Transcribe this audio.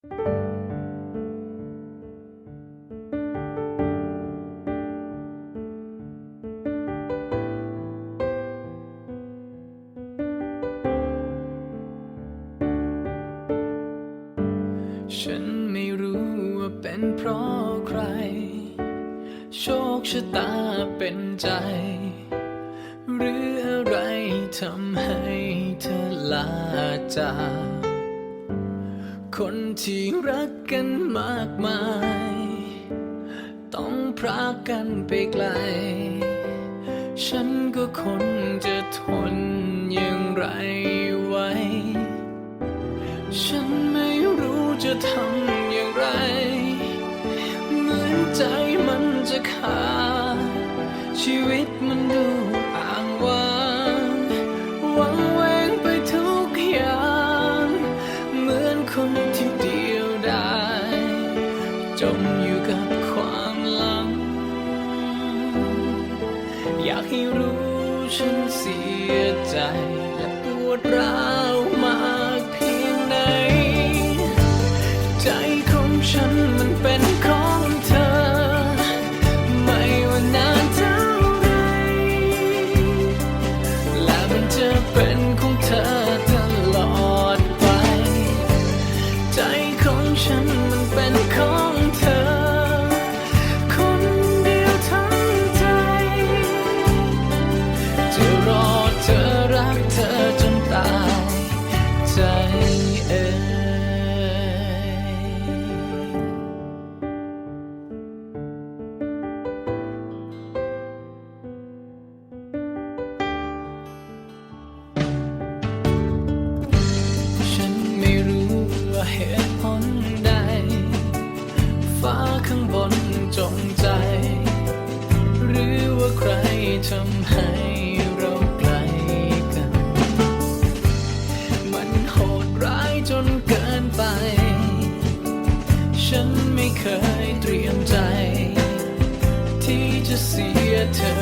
ฉันไม่รู้ว่าเป็นเพราะใคร โชคชะตาเป็นใจ หรืออะไรทำให้เธอลาจาก คนที่รักกันมากมาย ต้องพรากกันไปไกล ฉันก็คนจะทนอย่างไรไว้ ฉันไม่รู้จะทำอย่างไร เหมือนใจมันจะขาดชีวิตมันดู จมอยู่กับความหลัง อยากให้รู้ฉันเสียใจและปวดร้าวมากเพียงไหน ใจของฉันมันเป็นของเธอ ไม่ว่านานเท่าไรและมันจะเป็นของเธอตลอดไป ใจของฉัน ทำให้เราไกลกัน มันโหดร้ายจนเกินไป ฉันไม่เคยเตรียมใจ ที่จะเสียเธอ